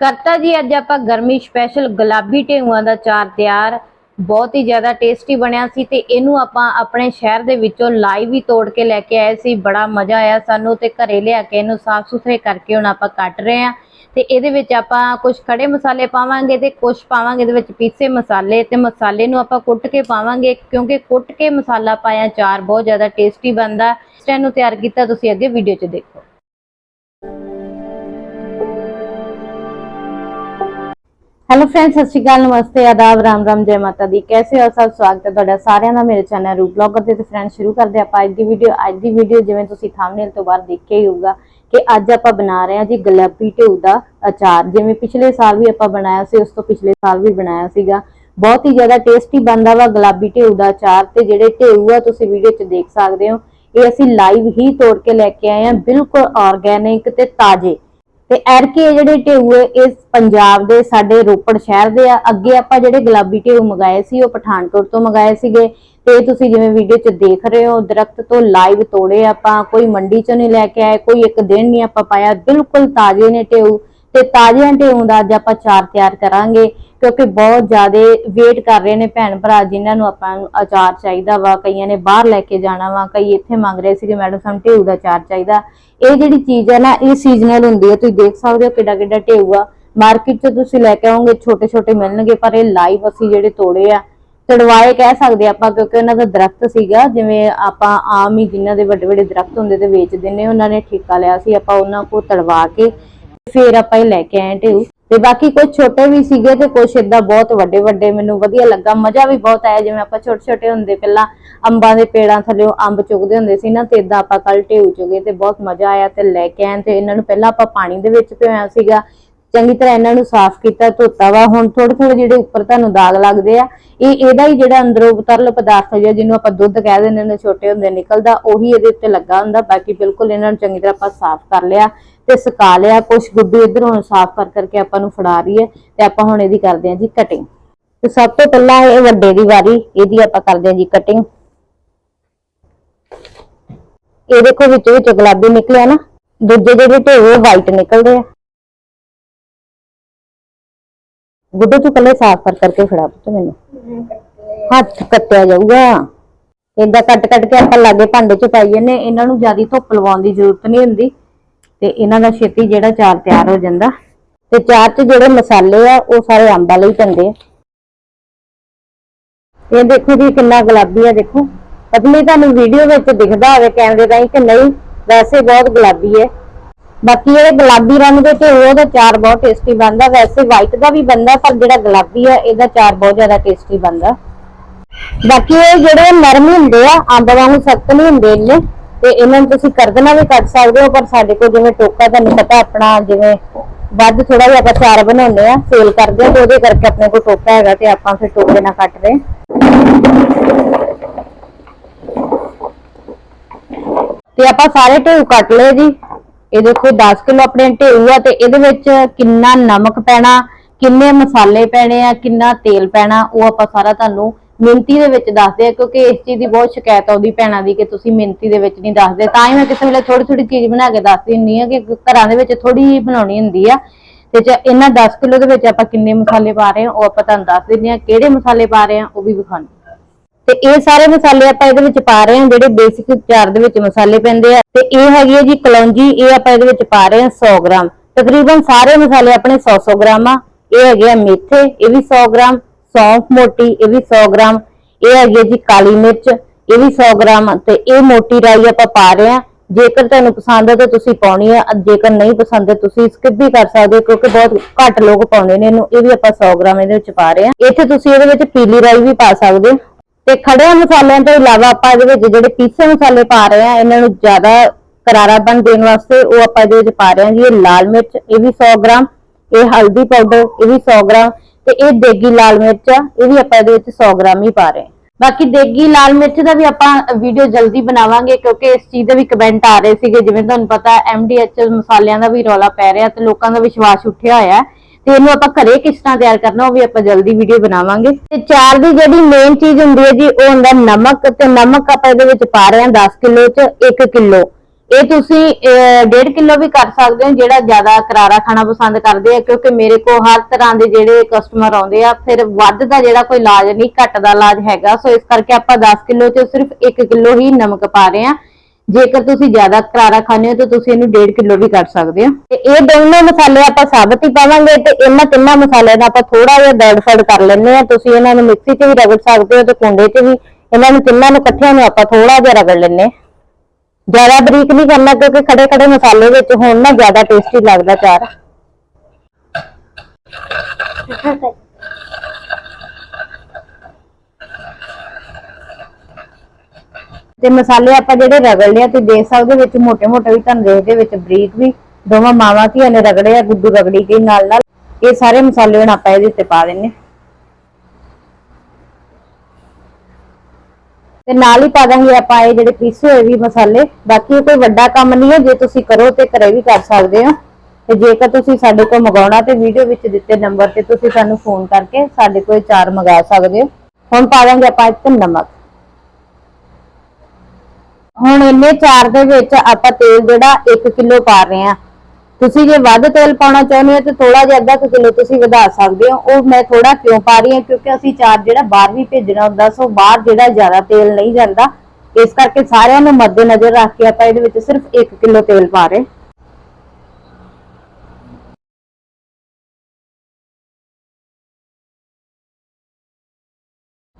ਕਰਤਾ ਜੀ, ਅੱਜ ਆਪਾਂ ਗਰਮੀ ਸਪੈਸ਼ਲ ਗੁਲਾਬੀ ਢੇਊਆਂ ਦਾ ਚਾਰ ਤਿਆਰ। ਬਹੁਤ ਹੀ ਜ਼ਿਆਦਾ ਟੇਸਟੀ ਬਣਿਆ ਸੀ ਤੇ ਇਹਨੂੰ ਆਪਾਂ ਆਪਣੇ ਸ਼ਹਿਰ ਦੇ ਵਿੱਚੋਂ ਲਾਈਵ ਹੀ ਤੋੜ ਕੇ ਲੈ ਕੇ ਆਏ ਸੀ। ਬੜਾ ਮਜ਼ਾ ਆਇਆ ਸਾਨੂੰ ਤੇ ਘਰੇ ਲਿਆ ਕੇ ਇਹਨੂੰ ਸਾਫ਼ ਸੁਥਰੇ ਕਰਕੇ ਹੁਣ ਆਪਾਂ ਕੱਟ ਰਹੇ ਆ ਤੇ ਇਹਦੇ ਵਿੱਚ ਆਪਾਂ ਕੁਝ ਖੜੇ ਮਸਾਲੇ ਪਾਵਾਂਗੇ ਤੇ ਕੁਝ ਪਾਵਾਂਗੇ ਇਹਦੇ ਵਿੱਚ ਪੀਸੇ ਮਸਾਲੇ ਤੇ ਮਸਾਲੇ ਨੂੰ ਆਪਾਂ ਕੁੱਟ ਕੇ ਪਾਵਾਂਗੇ ਕਿਉਂਕਿ ਕੁੱਟ ਕੇ ਮਸਾਲਾ ਪਾਇਆ ਚਾਰ ਬਹੁਤ ਜ਼ਿਆਦਾ ਟੇਸਟੀ ਬਣਦਾ। ਇਸ ਨੂੰ ਤਿਆਰ ਕੀਤਾ, ਤੁਸੀਂ ਅੱਗੇ ਵੀਡੀਓ 'ਚ ਦੇਖੋ। ਹੈਲੋ ਫਰੈਂਡਸ ਸਤਿ ਸ਼੍ਰੀ ਅਕਾਲ, ਨਮਸਤੇ, ਆਦਾਬ, ਰਾਮ ਰਾਮ, ਜੈ ਮਾਤਾ ਦੀ। ਕੈਸੇ ਹੋ ਸਭ? ਸਵਾਗਤ ਹੈ ਤੁਹਾਡਾ ਸਾਰਿਆਂ ਦਾ ਮੇਰੇ ਚੈਨਲ ਰੂਪ ਬਲੌਗਰ ਤੇ। ਫਰੈਂਡ ਸ਼ੁਰੂ ਕਰਦੇ ਆਪਾਂ ਅੱਜ ਦੀ ਵੀਡੀਓ ਅੱਜ ਦੀ ਵੀਡੀਓ ਜਿਵੇਂ ਤੁਸੀਂ ਥੰਬਨੇਲ ਤੋਂ ਬਾਅਦ ਦੇਖਿਆ ਹੀ ਹੋਊਗਾ ਕਿ ਅੱਜ ਆਪਾਂ ਬਣਾ ਰਹੇ ਹਾਂ ਜੀ ਗੁਲਾਬੀ ਢੇਊ ਦਾ ਅਚਾਰ। ਜਿਵੇਂ ਪਿਛਲੇ ਸਾਲ ਵੀ ਆਪਾਂ ਬਣਾਇਆ ਸੀ, ਉਸ ਤੋਂ ਪਿਛਲੇ ਸਾਲ ਵੀ ਬਣਾਇਆ ਸੀਗਾ। ਬਹੁਤ ਹੀ ਜ਼ਿਆਦਾ ਟੇਸਟੀ ਬਣਦਾ ਵਾ ਗੁਲਾਬੀ ਢੇਊ ਦਾ ਅਚਾਰ ਤੇ ਜਿਹੜੇ ਢੇਊ ਆ ਤੁਸੀਂ ਵੀਡੀਓ 'ਚ ਦੇਖ ਸਕਦੇ ਹੋ। ਇਹ ਅਸੀਂ ਲਾਈਵ ਹੀ ਤੋੜ ਕੇ ਲੈ ਕੇ ਆਏ ਹਾਂ, ਬਿਲਕੁਲ ਆਰਗੈਨਿਕ ਤੇ ਤਾਜ਼ੇ। ਤੇ ਐਰਕੇ ਜਿਹੜੇ ਢੇਊ ਹੈ, ਇਸ ਪੰਜਾਬ ਦੇ ਸਾਡੇ ਰੋਪੜ ਸ਼ਹਿਰ ਦੇ ਆ। ਅੱਗੇ ਆਪਾਂ ਜਿਹੜੇ ਗੁਲਾਬੀ ਢੇਊ ਮੰਗਾਏ ਸੀ ਉਹ ਪਠਾਨਕੋਟ ਤੋਂ ਮੰਗਾਏ ਸੀਗੇ। ਤੇ ਤੁਸੀਂ ਜਿਵੇਂ ਵੀਡੀਓ 'ਚ ਦੇਖ ਰਹੇ ਹੋ ਦਰਖਤ ਤੋਂ ਲਾਈਵ ਤੋੜੇ ਆਪਾਂ ਕੋਈ ਮੰਡੀ 'ਚੋਂ ਨਹੀਂ ਲੈ ਕੇ ਆਏ ਕੋਈ ਇੱਕ ਦਿਨ ਨਹੀਂ ਆਪਾਂ ਪਾਇਆ। ਬਿਲਕੁਲ ਤਾਜ਼ੇ ਨੇ ਢੇਊ। ਤੇ ਤਾਜ਼ਿਆਂ ਢੇਊ ਦਾ ਅੱਜ ਆਪਾਂ ਚਾਰ ਤਿਆਰ ਕਰਾਂਗੇ। ਕਿਉਂਕਿ ਬਹੁਤ ਜ਼ਿਆਦਾ ਵੇਟ ਕਰ ਰਹੇ ਨੇ ਭੈਣ ਭਰਾ ਜਿਨ੍ਹਾਂ ਨੂੰ ਆਪਾਂ ਨੂੰ ਅਚਾਰ ਚਾਹੀਦਾ ਵਾ, ਕਈਆਂ ਨੇ ਬਾਹਰ ਲੈ ਕੇ ਜਾਣਾ ਵਾ, ਕਈ ਇੱਥੇ ਮੰਗ ਰਹੇ ਸੀਗੇ ਮੈਡਮ ਸਾਨੂੰ ਢੇਊ ਦਾ ਅਚਾਰ ਚਾਹੀਦਾ। ਇਹ ਜਿਹੜੀ ਚੀਜ਼ ਹੈ ਨਾ, ਇਹ ਸੀਜ਼ਨਲ ਹੁੰਦੀ ਹੈ ਤੁਸੀਂ ਦੇਖ ਸਕਦੇ ਹੋ ਕਿੱਡਾ ਕਿੱਡਾ ਢੇਊ ਆ। ਮਾਰਕੀਟ 'ਚ ਤੁਸੀਂ ਲੈ ਕੇ ਆਓਗੇ ਛੋਟੇ ਛੋਟੇ ਮਿਲਣਗੇ, ਪਰ ਇਹ ਲਾਈਵ ਅਸੀਂ ਜਿਹੜੇ ਤੋੜੇ ਆ, ਤੜਵਾਏ ਕਹਿ ਸਕਦੇ ਆਪਾਂ, ਕਿਉਂਕਿ ਉਹਨਾਂ ਦਾ ਦਰਖਤ ਸੀਗਾ, ਜਿਵੇਂ ਆਪਾਂ ਆਮ ਹੀ ਜਿਨ੍ਹਾਂ ਦੇ ਵੱਡੇ ਵੱਡੇ ਦਰਖਤ ਹੁੰਦੇ ਤੇ ਵੇਚਦੇ ਨੇ ਉਹਨਾਂ ਨੇ ਠੇਕਾ ਲਿਆ ਸੀ, ਆਪਾਂ ਉਹਨਾਂ ਕੋਲ ਤੜਵਾ ਕੇ, ਫਿਰ ਆਪਾਂ ਇਹ ਲੈ ਕੇ ਆਏ ਢੇਊ। ਤੇ ਬਾਕੀ ਕੁਝ ਛੋਟੇ ਵੀ ਸੀਗੇ ਤੇ ਕੁਝ ਇਦਾਂ ਬਹੁਤ ਵੱਡੇ ਵੱਡੇ, ਮੈਨੂੰ ਵਧੀਆ ਲੱਗਾ। ਮਜ਼ਾ ਵੀ ਬਹੁਤ ਆਇਆ, ਜਿਵੇਂ ਆਪਾਂ ਛੋਟੇ ਛੋਟੇ ਹੁੰਦੇ ਪਹਿਲਾਂ ਅੰਬਾਂ ਦੇ ਪੇੜਾਂ ਥੱਲੇ ਅੰਬ ਚੁਗਦੇ ਹੁੰਦੇ ਸੀ ਨਾ, ਤੇ ਇਦਾਂ ਆਪਾਂ ਕੱਲ ਢੇਊ ਚੁਗੇ ਤੇ ਬਹੁਤ ਮਜ਼ਾ ਆਇਆ ਤੇ ਲੈ ਕੇ ਆਏ। ਤੇ ਇਹਨਾਂ ਨੂੰ ਪਹਿਲਾਂ ਆਪਾਂ ਪਾਣੀ ਦੇ ਵਿੱਚ ਭਿਓਇਆ ਸੀਗਾ। ਚੰਗੀ ਤਰ੍ਹਾਂ ਇਹਨਾਂ ਨੂੰ ਸਾਫ਼ ਕੀਤਾ, ਧੋਤਾ ਵਾ, ਹੁਣ ਥੋੜੇ ਥੋੜੇ ਜਿਹੜੇ ਉੱਪਰ ਤੁਹਾਨੂੰ ਦਾਗ ਲੱਗਦੇ ਆ, ਇਹ ਇਹਦਾ ਹੀ ਜਿਹੜਾ ਅੰਦਰੋਂ ਤਰਲ ਪਦਾਰਥ ਹੈ ਜਿਹਨੂੰ ਆਪਾਂ ਦੁੱਧ ਕਹਿ ਦਿੰਦੇ ਨੇ, ਛੋਟੇ ਹੁੰਦੇ ਨਿਕਲਦਾ, ਉਹੀ ਇਹਦੇ ਉੱਤੇ ਲੱਗਾ ਹੁੰਦਾ, ਬਾਕੀ ਬਿਲਕੁਲ ਇਹਨਾਂ ਨੂੰ ਚੰਗੀ ਤਰ੍ਹਾਂ ਆਪਾਂ ਸਾਫ਼ ਕਰ ਲਿਆ ਤੇ ਸੁਕਾ ਲਿਆ ਕੁਝ ਗੁੱਡੀ ਇਧਰੋਂ ਸਾਫ਼ ਕਰ ਕਰਕੇ ਆਪਾਂ ਨੂੰ ਫੜਾ ਰਹੀ ਹੈ ਤੇ ਆਪਾਂ ਹੁਣ ਇਹਦੀ ਕਰਦੇ ਹਾਂ ਜੀ ਕਟਿੰਗ ਤੇ ਸਭ ਤੋਂ ਪਹਿਲਾਂ ਇਹ ਵੱਡੇ ਦੀ ਵਾਰੀ, ਇਹਦੀ ਆਪਾਂ ਕਰਦੇ ਹਾਂ ਜੀ ਕਟਿੰਗ ਇਹ ਦੇਖੋ ਵਿੱਚ ਵਿੱਚ ਗੁਲਾਬੀ ਨਿਕਲਿਆ ਨਾ, ਦੂਜੇ ਜਿਹੜੇ ਢੇਵੇ ਵਾਈਟ ਨਿਕਲਦੇ ਆ। ਗੁੱਡੇ ਤੂੰ ਕੱਲੇ ਸਾਫ਼ ਕਰ ਕਰਕੇ ਫੜਾ ਪੁੱਤ ਮੈਨੂੰ। ਹੱਥ ਕੱਟਿਆ ਜਾਊਗਾ। ਏਦਾਂ ਕੱਟ ਕੱਟ ਕੇ ਆਪਾਂ ਲਾਗੇ ਭਾਂਡੇ 'ਚ ਪਾਈ ਜੰਨੇ ਇਹਨਾਂ ਨੂੰ ਜ਼ਿਆਦਾ ਧੁੱਪ ਲਵਾਉਣ ਦੀ ਜ਼ਰੂਰਤ ਨਹੀਂ ਹੁੰਦੀ। ਤੇ ਇਹਨਾਂ ਦਾ ਛੇਤੀ ਜਿਹੜਾ ਚਾਰ ਤਿਆਰ ਹੋ ਜਾਂਦਾ। ਤੇ ਚਾਰ 'ਚ ਜਿਹੜੇ ਮਸਾਲੇ ਆ, ਉਹ ਸਾਰੇ ਅੰਬਾਂ ਲਈ ਪੈਂਦੇ ਆ। ਇਹ ਦੇਖੋ ਜੀ ਕਿੰਨਾ ਗੁਲਾਬੀ ਆ ਦੇਖੋ। ਪਤਲੀ ਤੁਹਾਨੂੰ ਵੀਡੀਓ ਵਿੱਚ ਦਿਖਦਾ ਹੋਵੇ, ਕੈਮਰੇ ਰਾਹੀਂ ਕਿ ਨਹੀਂ, ਵੈਸੇ ਬਹੁਤ ਗੁਲਾਬੀ ਹੈ। ਬਾਕੀ ਇਹ ਗੁਲਾਬੀ ਰੰਗ ਦੇ ਤੇ ਉਹਦਾ ਚਾਰ ਬਹੁਤ ਟੇਸਟੀ ਬਣਦਾ। ਵੈਸੇ ਵਾਈਟ ਦਾ ਵੀ ਬਣਦਾ, ਪਰ ਜਿਹੜਾ ਗੁਲਾਬੀ ਹੈ ਇਹਦਾ ਚਾਰ ਬਹੁਤ ਜ਼ਿਆਦਾ ਟੇਸਟੀ ਬਣਦਾ। ਬਾਕੀ ਇਹ ਜਿਹੜੇ ਨਰਮ ਹੁੰਦੇ ਆ ਅੰਬ ਵਾਂਗੂ ਸਖਤ ਨਹੀਂ ਹੁੰਦੇ ਇੰਨੇ, ਤੇ ਇਹਨਾਂ ਨੂੰ ਤੁਸੀਂ ਕਰਦਨਾ ਵੀ ਕੱਟ ਸਕਦੇ ਹੋ, ਪਰ ਸਾਡੇ ਕੋਲ ਜਿਵੇਂ ਟੋਕਾ ਤੁਹਾਨੂੰ ਪਤਾ ਆਪਣਾ ਜਿਵੇਂ ਵੱਧ ਥੋੜਾ ਜਿਹਾ ਆਪਾਂ ਚਾਰ ਬਣਾਉਂਦੇ ਆ, ਸੇਲ ਕਰਦੇ ਆ, ਤੇ ਉਹਦੇ ਕਰਕੇ ਆਪਣੇ ਕੋਲ ਟੋਕਾ ਹੈਗਾ ਤੇ ਆਪਾਂ ਫਿਰ ਟੋਕੇ ਨਾਲ ਕੱਟ ਰਹੇ ਤੇ ਆਪਾਂ ਸਾਰੇ ਢੇਊ ਕੱਟ ਲਏ ਜੀ। ਇਹ ਦੇਖੋ 10 ਕਿਲੋ ਆਪਣੇ ਢੇਊ ਆ ਤੇ ਇਹਦੇ ਵਿੱਚ ਕਿੰਨਾ ਨਮਕ ਪੈਣਾ, ਕਿੰਨੇ ਮਸਾਲੇ ਪੈਣੇ ਆ, ਕਿੰਨਾ ਤੇਲ ਪੈਣਾ, ਉਹ ਆਪਾਂ ਸਾਰਾ ਤੁਹਾਨੂੰ ਮਿੰਤੀ ਦੇ ਵਿੱਚ ਦੱਸਦੇ ਆ, ਕਿਉਂਕਿ ਇਸ ਚੀਜ਼ ਦੀ ਬਹੁਤ ਸ਼ਿਕਾਇਤ ਆਉਂਦੀ ਭੈਣਾਂ ਦੀ ਕਿ ਤੁਸੀਂ ਮਿੰਤੀ ਦੇ ਵਿੱਚ ਨਹੀਂ ਦੱਸਦੇ। ਤਾਂ ਹੀ ਮੈਂ ਕਿਸੇ ਵੇਲੇ ਥੋੜੀ ਥੋੜੀ ਚੀਜ਼ ਬਣਾ ਕੇ ਦੱਸਦੀ ਹੁੰਦੀ ਆ ਕਿ ਘਰਾਂ ਦੇ ਵਿੱਚ ਥੋੜੀ ਹੀ ਬਣਾਉਣੀ ਹੁੰਦੀ ਆ। ਤੇ ਜੇ ਇਹਨਾਂ 10 ਕਿਲੋ ਦੇ ਵਿੱਚ ਆਪਾਂ ਕਿੰਨੇ ਮਸਾਲੇ ਪਾ ਰਹੇ ਹਾਂ, ਉਹ ਆਪਾਂ ਤੁਹਾਨੂੰ ਦੱਸ ਦਿੰਦੇ ਆ ਕਿਹੜੇ ਮਸਾਲੇ ਪਾ ਰਹੇ ਹਾਂ, ਉਹ ਵੀ ਵਿਖਾਉਂਦੇ ਤੇ ਇਹ ਸਾਰੇ ਮਸਾਲੇ ਆਪਾਂ ਇਹਦੇ ਵਿੱਚ ਪਾ ਰਹੇ ਹਾਂ, ਜਿਹੜੇ ਬੇਸਿਕ ਚਾਰ ਦੇ ਵਿੱਚ ਮਸਾਲੇ ਪੈਂਦੇ ਆ। ਤੇ ਇਹ ਹੈਗੀ ਹੈ ਜੀ ਕਲੌਂਜੀ, ਇਹ ਆਪਾਂ ਇਹਦੇ ਵਿੱਚ ਪਾ ਰਹੇ ਹਾਂ 100 ਗ੍ਰਾਮ। ਤਕਰੀਬਨ ਸਾਰੇ ਮਸਾਲੇ ਆਪਣੇ 100-100 ਗ੍ਰਾਮ ਆ। ਇਹ ਹੈਗੇ ਆ ਮੇਥੇ, ਇਹ ਵੀ 100 ਗ੍ਰਾਮ। ਸੌਂਫ ਮੋਟੀ, ਇਹ ਵੀ 100 ਗ੍ਰਾਮ। ਇਹ ਹੈਗੀ ਹੈ ਜੀ ਕਾਲੀ ਮਿਰਚ, ਇਹ ਵੀ 100 ਗ੍ਰਾਮ। ਤੇ ਇਹ ਮੋਟੀ ਰਾਈ ਆਪਾਂ ਪਾ ਰਹੇ ਹਾਂ। ਜੇਕਰ ਤੁਹਾਨੂੰ ਪਸੰਦ ਹੈ ਤਾਂ ਤੁਸੀਂ ਪਾਉਣੀ ਹੈ ਜੇਕਰ ਨਹੀਂ ਪਸੰਦ ਹੈ ਤੁਸੀਂ ਸਕਿਪ ਵੀ ਕਰ ਸਕਦੇ ਹੋ, ਕਿਉਂਕਿ ਬਹੁਤ ਘੱਟ ਲੋਕ ਪਾਉਂਦੇ ਨੇ ਇਹਨੂੰ। ਇਹ ਵੀ ਆਪਾਂ 100 ਗ੍ਰਾਮ ਇਹਦੇ ਵਿੱਚ ਪਾ ਰਹੇ ਹਾਂ। ਇੱਥੇ ਤੁਸੀਂ ਇਹਦੇ ਵਿੱਚ ਪੀਲੀ ਰਾਈ ਵੀ ਪਾ ਸਕਦੇ ਹੋ। ਤੇ ਖੜੇ ਮਸਾਲਿਆਂ ਤੋਂ ਇਲਾਵਾ ਆਪਾਂ ਇਹਦੇ ਵਿੱਚ ਜਿਹੜੇ ਪੀਸੇ ਮਸਾਲੇ ਪਾ ਰਹੇ ਆ ਇਹਨਾਂ ਨੂੰ ਜ਼ਿਆਦਾ ਕਰਾਰਾਪਨ ਦੇਣ ਵਾਸਤੇ ਉਹ ਆਪਾਂ ਇਹਦੇ ਵਿੱਚ ਪਾ ਰਹੇ ਹਾਂ ਜੀ, ਇਹ ਲਾਲ ਮਿਰਚ, ਇਹ ਵੀ 100 ਗ੍ਰਾਮ, ਇਹ ਹਲਦੀ ਪਾਊਡਰ, ਇਹ ਵੀ 100 ਗ੍ਰਾਮ ਤੇ ਇਹ ਦੇਗੀ ਲਾਲ ਮਿਰਚ ਆ, ਇਹ ਵੀ ਆਪਾਂ ਇਹਦੇ ਵਿੱਚ 100 ਗ੍ਰਾਮ ਹੀ ਪਾ ਰਹੇ ਹਾਂ। ਬਾਕੀ ਦੇਗੀ ਲਾਲ ਮਿਰਚ ਦਾ ਵੀ ਆਪਾਂ ਵੀਡੀਓ ਜਲਦੀ ਬਣਾਵਾਂਗੇ ਕਿਉਂਕਿ ਇਸ ਚੀਜ਼ ਦੇ ਵੀ ਕਮੈਂਟ ਆ ਰਹੇ ਸੀਗੇ, ਜਿਵੇਂ ਤੁਹਾਨੂੰ ਪਤਾ ਐਮਡੀਐਚ ਮਸਾਲਿਆਂ ਦਾ ਵੀ ਰੌਲਾ ਪੈ ਰਿਹਾ ਤੇ ਲੋਕਾਂ ਦਾ ਵਿਸ਼ਵਾਸ ਉੱਠਿਆ ਹੋਇਆ। ਤੇ ਇਹਨੂੰ ਆਪਾਂ ਘਰੇ ਕਿਸ ਤਰ੍ਹਾਂ ਤਿਆਰ ਕਰਨਾ, ਉਹ ਵੀ ਆਪਾਂ ਜਲਦੀ ਵੀਡੀਓ ਬਣਾਵਾਂਗੇ। ਤੇ ਚਾਰ ਦੀ ਜਿਹੜੀ ਮੇਨ ਚੀਜ਼ ਹੁੰਦੀ ਹੈ ਜੀ, ਉਹ ਹੁੰਦਾ ਨਮਕ, ਤੇ ਨਮਕ ਆਪਾਂ ਇਹਦੇ ਵਿੱਚ ਪਾ ਰਹੇ ਹਾਂ 10 ਕਿਲੋ ਚ 1 ਕਿਲੋ। ਇਹ ਤੁਸੀਂ 1.5 ਕਿਲੋ ਵੀ ਕਰ ਸਕਦੇ ਹੋ, ਜਿਹੜਾ ਜ਼ਿਆਦਾ ਕਰਾਰਾ ਖਾਣਾ ਪਸੰਦ ਕਰਦੇ ਆ, ਕਿਉਂਕਿ ਮੇਰੇ ਕੋਲ ਹਰ ਤਰ੍ਹਾਂ ਦੇ ਜਿਹੜੇ ਕਸਟਮਰ ਆਉਂਦੇ ਆ, ਫਿਰ ਵੱਧ ਦਾ ਜਿਹੜਾ ਕੋਈ ਇਲਾਜ ਨਹੀਂ, ਘੱਟ ਦਾ ਇਲਾਜ ਹੈਗਾ। ਸੋ ਇਸ ਕਰਕੇ ਆਪਾਂ 10 ਕਿਲੋ ਚ ਸਿਰਫ 1 ਕਿਲੋ ਹੀ ਨਮਕ ਪਾ ਰਹੇ ਆ ਜੇਕਰ ਤੁਸੀਂ ਜ਼ਿਆਦਾ ਕਰਾਰਾ ਖਾਂਦੇ ਹੋ ਤਾਂ ਤੁਸੀਂ ਇਹਨੂੰ 1.5 ਕਿਲੋ ਵੀ ਕਰ ਸਕਦੇ ਹੋ। ਤੇ ਇਹ ਦੋਨੋਂ ਮਸਾਲੇ ਆਪਾਂ ਸਾਬਤ ਹੀ ਪਾਵਾਂਗੇ ਤੇ ਇਹਨਾਂ ਤਿੰਨਾਂ ਮਸਾਲਿਆਂ ਦਾ ਆਪਾਂ ਥੋੜਾ ਜਿਹਾ ਦਰੜ-ਫੜ ਕਰ ਲੈਂਦੇ ਆ ਤੁਸੀਂ ਇਹਨਾਂ ਨੂੰ ਮਿਕਸੀ 'ਚ ਵੀ ਰਗੜ ਸਕਦੇ ਹੋ ਤੇ ਕੁੰਡੇ 'ਚ ਵੀ। ਇਹਨਾਂ ਨੂੰ ਤਿੰਨਾਂ ਨੂੰ ਇਕੱਠਿਆਂ ਨੂੰ ਆਪਾਂ ਥੋੜਾ ਜਿਹਾ ਰਗੜ ਲੈਂਦੇ ਹਾਂ। ਜ਼ਿਆਦਾ ਬਰੀਕ ਨਹੀਂ ਕਰਨਾ ਕਿਉਂਕਿ ਖੜੇ ਖੜੇ ਮਸਾਲੇ ਵਿੱਚ ਹੋਣ ਨਾ ਜ਼ਿਆਦਾ ਟੇਸਟੀ ਲੱਗਦਾ ਚਾਰ। ਤੇ ਮਸਾਲੇ ਆਪਾਂ ਜਿਹੜੇ ਰਗੜ ਲਿਆ ਤੇ ਦੇ ਸਕਦੇ ਵਿੱਚ ਮੋٹے-ਮੋٹے ਵੀ ਤੁਹਾਨੂੰ ਦੇਖ ਦੇ ਵਿੱਚ ਬਰੀਕ ਵੀ ਦੋਵਾਂ ਮਾਵਾਂ ਧੀਆਂ ਨੇ ਰਗੜਿਆ ਗੁੱਡੂ ਰਗੜੀ ਗਈ ਨਾਲ ਨਾਲ। ਇਹ ਸਾਰੇ ਮਸਾਲੇ ਹੁਣ ਆਪਾਂ ਇਹਦੇ ਉੱਤੇ ਪਾ ਦਿੰਨੇ। ਤੇ ਨਾਲ ਹੀ ਪਾ ਦਾਂਗੇ ਆਪਾਂ ਇਹ ਜਿਹੜੇ ਪੀਸੇ ਹੋਏ ਵੀ ਮਸਾਲੇ। ਬਾਕੀ ਕੋਈ ਵੱਡਾ ਕੰਮ ਨਹੀਂ ਹੈ, ਜੇ ਤੁਸੀਂ ਕਰੋ ਤੇ ਘਰੇ ਵੀ ਕਰ ਸਕਦੇ ਹੋ। ਤੇ ਜੇਕਰ ਤੁਸੀਂ ਸਾਡੇ ਕੋਲ ਮੰਗਾਉਣਾ ਤੇ ਵੀਡੀਓ ਵਿੱਚ ਦਿੱਤੇ ਨੰਬਰ ਤੇ ਤੁਸੀਂ ਸਾਨੂੰ ਫੋਨ ਕਰਕੇ ਸਾਡੇ ਕੋਲ ਚਾਰ ਮੰਗਾ ਸਕਦੇ ਹੋ। ਹੁਣ ਪਾ ਦਾਂਗੇ ਆਪਾਂ ਇੱਕ ਨਮਕ। ਹੁਣ ਇੰਨੇ ਚਾਰ ਦੇ ਵਿੱਚ ਆਪਾਂ ਤੇਲ ਜਿਹੜਾ 1 ਕਿਲੋ ਪਾ ਰਹੇ ਆ ਤੁਸੀਂ ਜੇ ਵੱਧ ਤੇਲ ਪਾਉਣਾ ਚਾਹੁੰਦੇ ਹੋ ਤੇ ਥੋੜਾ ਜਿਹਾ ਅੱਧਾ ਕਿਲੋ ਤੁਸੀਂ ਵਧਾ ਸਕਦੇ ਹੋ। ਉਹ ਮੈਂ ਥੋੜਾ ਕਿਉਂ ਪਾ ਰਹੀ ਹਾਂ? ਕਿਉਂਕਿ ਅਸੀਂ ਚਾਰ ਜਿਹੜਾ ਬਾਹਰ ਵੀ ਭੇਜਣਾ ਹੁੰਦਾ, ਸੋ ਬਾਹਰ ਜਿਹੜਾ ਜ਼ਿਆਦਾ ਤੇਲ ਨਹੀਂ ਜਾਂਦਾ। ਇਸ ਕਰਕੇ ਸਾਰਿਆਂ ਨੂੰ ਮੱਦੇਨਜ਼ਰ ਰੱਖ ਕੇ ਆਪਾਂ ਇਹਦੇ ਵਿੱਚ ਸਿਰਫ 1 ਕਿਲੋ ਤੇਲ ਪਾ ਰਹੇ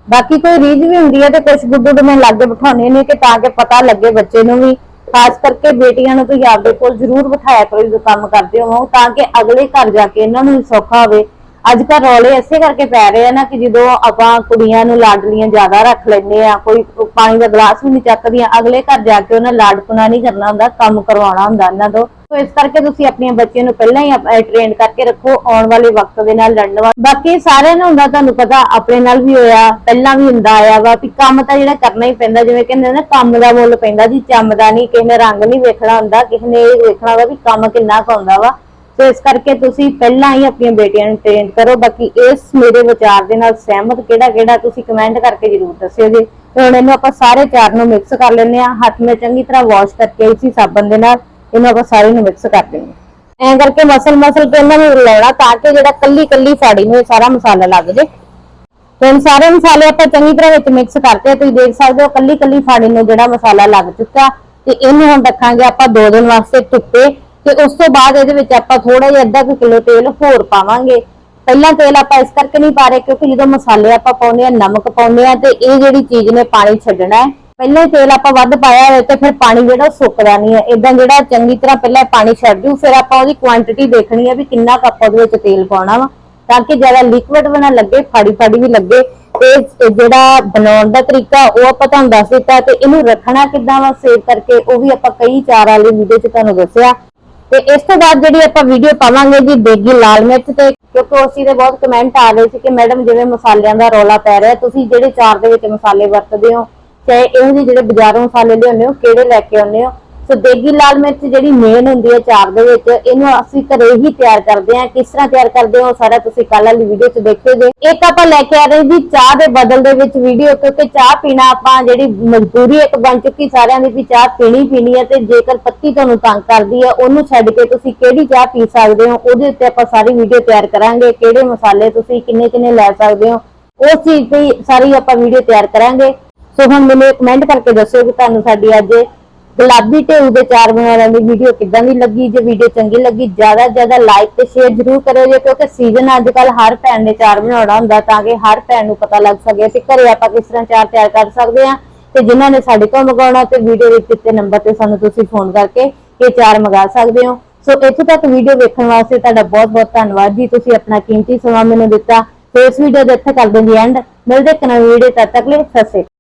ਬਾਕੀ ਕੋਈ ਰੀਝ ਵੀ ਹੁੰਦੀ ਹੈ ਤੇ ਕੁਝ ਗੁੱਡੂ ਮੈਂ ਲਾਗੇ ਬਿਠਾਉਣੇ ਨੇ ਕਿ ਤਾਂ ਕਿ ਪਤਾ ਲੱਗੇ ਬੱਚੇ ਨੂੰ ਵੀ। ਖਾਸ ਕਰਕੇ ਬੇਟੀਆਂ ਨੂੰ ਤੁਸੀਂ ਆਪਦੇ ਕੋਲ ਜ਼ਰੂਰ ਬਿਠਾਇਆ ਕਰੋ ਜਦੋਂ ਕੰਮ ਕਰਦੇ ਹੋ ਤਾਂ ਕਿ ਅਗਲੇ ਘਰ ਜਾ ਕੇ ਇਹਨਾਂ ਨੂੰ ਵੀ ਸੌਖਾ ਹੋਵੇ। ਅੱਜ ਕੱਲ ਰੌਲੇ ਇਸੇ ਕਰਕੇ ਪੈ ਰਹੇ ਆ ਨਾ ਕਿ ਜਦੋਂ ਆਪਾਂ ਕੁੜੀਆਂ ਨੂੰ ਲਾਡਲੀਆਂ ਜ਼ਿਆਦਾ ਰੱਖ ਲੈਂਦੇ ਆ, ਕੋਈ ਪਾਣੀ ਦਾ ਗਲਾਸ ਵੀ ਨਹੀਂ ਚੱਕਦੀਆਂ, ਅਗਲੇ ਘਰ ਜਾ ਕੇ ਉਹਨਾਂ ਲਾਡਪੁਣਾ ਨਹੀਂ ਕਰਨਾ ਹੁੰਦਾ, ਕੰਮ ਕਰਵਾਉਣਾ ਹੁੰਦਾ ਇਹਨਾਂ ਤੋਂ। ਸੋ ਇਸ ਕਰਕੇ ਤੁਸੀਂ ਆਪਣੀਆਂ ਬੱਚੀਆਂ ਨੂੰ ਪਹਿਲਾਂ ਹੀ ਟ੍ਰੇਨ ਕਰਕੇ ਰੱਖੋ, ਆਉਣ ਵਾਲੇ ਵਕਤ ਦੇ ਨਾਲ ਲੜਨ ਵਾਸਤੇ ਬਾਕੀ ਸਾਰਿਆਂ ਨੂੰ ਹੁੰਦਾ, ਤੁਹਾਨੂੰ ਪਤਾ ਆਪਣੇ ਨਾਲ ਵੀ ਹੋਇਆ, ਪਹਿਲਾਂ ਵੀ ਹੁੰਦਾ ਆਇਆ ਵਾ ਵੀ ਕੰਮ ਤਾਂ ਜਿਹੜਾ ਕਰਨਾ ਹੀ ਪੈਂਦਾ, ਜਿਵੇਂ ਕਹਿੰਦੇ ਨੇ ਕੰਮ ਦਾ ਮੁੱਲ ਪੈਂਦਾ ਜੀ ਚੰਮਦਾ ਨਹੀਂ ਕਿਸੇ ਨੇ ਰੰਗ ਨਹੀਂ ਵੇਖਣਾ ਹੁੰਦਾ, ਕਿਸੇ ਨੇ ਇਹ ਵੇਖਣਾ ਵਾ ਵੀ ਕੰਮ ਕਿੰਨਾ ਕੁ ਵਾ। ਸੋ ਇਸ ਕਰਕੇ ਤੁਸੀਂ ਪਹਿਲਾਂ ਹੀ ਆਪਣੀਆਂ ਬੇਟੀਆਂ ਨੂੰ ਟ੍ਰੇਨ ਕਰੋ, ਬਾਕੀ ਇਸ ਮੇਰੇ ਵਿਚਾਰ ਦੇ ਨਾਲ ਸਹਿਮਤ ਕਿਹੜਾ ਕਿਹੜਾ ਤੁਸੀਂ ਕਮੈਂਟ ਕਰਕੇ ਜਰੂਰ ਦੱਸਿਓ ਜੀ। ਤੇ ਹੁਣ ਇਹਨੂੰ ਆਪਾਂ ਸਾਰੇ ਚਾਰ ਨੂੰ ਮਿਕਸ ਕਰ ਲੈਂਦੇ ਆ ਹੱਥ ਨੂੰ ਚੰਗੀ ਤਰ੍ਹਾਂ ਵਾਸ਼ ਕਰਕੇ ਇਸੀ ਸਾਬਣ ਦੇ ਨਾਲ। ਇਹਨੂੰ ਆਪਾਂ ਸਾਰੇ ਨੂੰ ਮਿਕਸ ਕਰ ਦਿੰਦੇ ਐਂ ਕਰਕੇ ਮਸਲ ਮਸਲ ਕੇ ਇਹਨਾਂ ਨੂੰ ਲਾਉਣਾ ਤਾਂ ਕਿ ਜਿਹੜਾ ਕੱਲੀ ਕੱਲੀ ਫਾੜੀ ਨੂੰ ਇਹ ਸਾਰਾ ਮਸਾਲਾ ਲੱਗ ਜੇ। ਹੁਣ ਸਾਰੇ ਮਸਾਲੇ ਆਪਾਂ ਚੰਗੀ ਤਰ੍ਹਾਂ ਵਿੱਚ ਮਿਕਸ ਕਰਤੇ ਤੁਸੀਂ ਦੇਖ ਸਕਦੇ ਹੋ ਕੱਲੀ ਕੱਲੀ ਫਾੜੀ ਨੂੰ ਜਿਹੜਾ ਮਸਾਲਾ ਲੱਗ ਚੁੱਕਾ ਤੇ ਇਹਨੂੰ ਹੁਣ ਰੱਖਾਂਗੇ ਆਪਾਂ ਦੋ ਦਿਨ ਵਾਸਤੇ ਧੁੱਪੇ ਤੇ ਉਸ ਤੋਂ ਬਾਅਦ ਇਹਦੇ ਵਿੱਚ ਆਪਾਂ ਥੋੜਾ ਜਿਹਾ ਅੱਧਾ ਕੁ ਕਿਲੋ ਤੇਲ ਹੋਰ ਪਾਵਾਂਗੇ। ਪਹਿਲਾਂ ਤੇਲ ਆਪਾਂ ਇਸ ਕਰਕੇ ਨਹੀਂ ਪਾ ਰਹੇ ਕਿਉਂਕਿ ਜਦੋਂ ਮਸਾਲੇ ਆਪਾਂ ਪਾਉਂਦੇ ਆ ਨਮਕ ਪਾਉਂਦੇ ਆ ਤੇ ਇਹ ਜਿਹੜੀ ਚੀਜ਼ ਨੇ ਪਾਣੀ ਛੱਡਣਾ ਹੈ ਪਹਿਲਾਂ ਹੀ ਤੇਲ ਆਪਾਂ ਵੱਧ ਪਾਇਆ ਹੋਵੇ ਤੇ ਫਿਰ ਪਾਣੀ ਜਿਹੜਾ ਸੁੱਕਦਾ ਨਹੀਂ ਹੈ। ਇਦਾਂ ਜਿਹੜਾ ਚੰਗੀ ਤਰ੍ਹਾਂ ਪਹਿਲਾਂ ਪਾਣੀ ਛੱਡ ਜੂ ਫਿਰ ਆਪਾਂ ਉਹਦੀ ਕੁਆਂਟੀਟੀ ਦੇਖਣੀ ਹੈ ਵੀ ਕਿੰਨਾ ਕੱਪ ਉਹਦੇ ਵਿੱਚ ਤੇਲ ਪਾਉਣਾ ਵਾ, ਤਾਂ ਕਿ ਜ਼ਿਆਦਾ ਲਿਕਵਿਡ ਬਣਾ ਲੱਗੇ, ਫਾੜੀ ਫਾੜੀ ਵੀ ਲੱਗੇ। ਤੇ ਜਿਹੜਾ ਬਣਾਉਣ ਦਾ ਤਰੀਕਾ, ਉਹ ਆਪਾਂ ਤੁਹਾਨੂੰ ਦੱਸ ਦਿੱਤਾ ਤੇ ਇਹਨੂੰ ਰੱਖਣਾ ਕਿੱਦਾਂ ਵਾ ਸੇਵ ਕਰਕੇ ਉਹ ਵੀ ਆਪਾਂ ਕਈ ਚਾਰ ਵਾਲੀ ਵੀਡੀਓ 'ਚ ਤੁਹਾਨੂੰ ਦੱਸਿਆ। ਤੇ ਇਸ ਤੋਂ ਬਾਅਦ ਜਿਹੜੀ ਆਪਾਂ ਵੀਡੀਓ ਪਾਵਾਂਗੇ ਜੀ, ਦੇਗੀ ਲਾਲ ਮਿਰਚ ਤੇ, ਕਿਉਂਕਿ ਉਸੇ ਦੇ ਬਹੁਤ ਕਮੈਂਟ ਆ ਰਹੇ ਸੀ ਕਿ ਮੈਡਮ ਜਿਵੇਂ ਮਸਾਲਿਆਂ ਦਾ ਰੌਲਾ ਪੈ ਰਿਹਾ, ਤੁਸੀਂ ਜਿਹੜੇ ਚਾਰ ਦੇ ਵਿੱਚ ਮਸਾਲੇ ਵਰਤਦੇ ਹੋ ਚਾਹੇ ਇਹੋ ਜਿਹੇ ਜਿਹੜੇ ਬਾਜ਼ਾਰੋਂ ਮਸਾਲੇ ਲਿਆਉਂਦੇ ਹੋ, ਕਿਹੜੇ ਲੈ ਕੇ ਆਉਂਦੇ ਹੋ। ਸੋ ਦੇਗੀ ਲਾਲ ਮਿਰਚ ਜਿਹੜੀ ਮੇਨ ਹੁੰਦੀ ਹੈ ਚਾਰ ਦੇ ਵਿੱਚ, ਇਹਨੂੰ ਅਸੀਂ ਘਰੇ ਹੀ ਤਿਆਰ ਕਰਦੇ ਹਾਂ। ਕਿਸ ਤਰ੍ਹਾਂ ਤਿਆਰ ਕਰਦੇ ਹਾਂ ਸਾਰਾ ਤੁਸੀਂ ਕੱਲ ਵਾਲੀ ਵੀਡੀਓ 'ਚ ਦੇਖਿਓਗੇ ਇੱਕ ਆਪਾਂ ਲੈ ਕੇ ਆ ਰਹੇ ਜੀ ਚਾਹ ਦੇ ਬਦਲ ਦੇ ਵਿੱਚ ਵੀਡੀਓ ਕਿਉਂਕਿ ਚਾਹ ਪੀਣਾ ਆਪਾਂ ਜਿਹੜੀ ਮਜਬੂਰੀ ਇੱਕ ਬਣ ਚੁੱਕੀ ਸਾਰਿਆਂ ਦੀ ਵੀ ਚਾਹ ਪੀਣੀ ਪੀਣੀ ਹੈ ਤੇ ਜੇਕਰ ਪੱਤੀ ਤੁਹਾਨੂੰ ਤੰਗ ਕਰਦੀ ਹੈ, ਉਹਨੂੰ ਛੱਡ ਕੇ ਤੁਸੀਂ ਕਿਹੜੀ ਚਾਹ ਪੀ ਸਕਦੇ ਹੋ, ਉਹਦੇ ਉੱਤੇ ਆਪਾਂ ਸਾਰੀ ਵੀਡੀਓ ਤਿਆਰ ਕਰਾਂਗੇ। ਕਿਹੜੇ ਮਸਾਲੇ ਤੁਸੀਂ ਕਿੰਨੇ ਕਿੰਨੇ ਲੈ ਸਕਦੇ ਹੋ, ਉਸ ਚੀਜ਼ ਦੀ ਸਾਰੀ ਆਪਾਂ ਵੀਡੀਓ ਤਿਆਰ ਕਰਾਂਗੇ। ਸੋ ਹੁਣ ਮੈਨੂੰ ਕਮੈਂਟ ਕਰਕੇ ਦੱਸਿਓ ਕਿ ਤੁਹਾਨੂੰ ਸਾਡੀ ਅੱਜ ਗੁਲਾਬੀ ਢੇਊ ਦੇ ਚਾਰ ਬਣਾਉਣ ਦੀ ਵੀਡੀਓ ਕਿੱਦਾਂ ਦੀ ਲੱਗੀ? ਜੇ ਵੀਡੀਓ ਚੰਗੀ ਲੱਗੀ, ਜ਼ਿਆਦਾ ਜ਼ਿਆਦਾ ਲਾਈਕ ਤੇ ਸ਼ੇਅਰ ਜ਼ਰੂਰ ਕਰਿਓ ਜੀ, ਕਿਉਂਕਿ ਸੀਜ਼ਨ ਅੱਜ ਕੱਲ ਹਰ ਭੈਣ ਨੇ ਚਾਰ ਬਣਾਉਣਾ ਹੁੰਦਾ, ਤਾਂ ਕਿ ਹਰ ਭੈਣ ਨੂੰ ਪਤਾ ਲੱਗ ਸਕੇ ਕਿ ਘਰੇ ਆਪਾਂ ਕਿਸ ਤਰ੍ਹਾਂ ਚਾਰ ਤਿਆਰ ਕਰ ਸਕਦੇ ਹਾਂ। ਤੇ ਜਿਨ੍ਹਾਂ ਨੇ ਸਾਡੇ ਤੋਂ ਮੰਗਾਉਣਾ ਤੇ ਵੀਡੀਓ ਵਿੱਚ ਦਿੱਤੇ ਨੰਬਰ ਤੇ ਸਾਨੂੰ ਤੁਸੀਂ ਫੋਨ ਕਰਕੇ ਇਹ ਚਾਰ ਮੰਗਾ ਸਕਦੇ ਹੋ। ਸੋ ਇੱਥੇ ਤੱਕ ਵੀਡੀਓ ਵੇਖਣ ਵਾਸਤੇ ਤੁਹਾਡਾ ਬਹੁਤ ਬਹੁਤ ਧੰਨਵਾਦ ਜੀ। ਤੁਸੀਂ ਆਪਣਾ ਕੀਮਤੀ ਸਮਾਂ ਮੈਨੂੰ ਦਿੱਤਾ। ਤੇ ਇਸ ਵੀਡੀਓ ਦੇ ਇੱਥੇ ਕਰ ਦਿੰਦੀ ਐਂਡ ਮਿਲਦੇ ਇੱਕ ਨਵੀਂ ਵੀਡੀਓ ਤਦ ਤੱਕ ਲਈ, ਸਤਿ ਸ਼੍ਰੀ ਅਕਾਲ।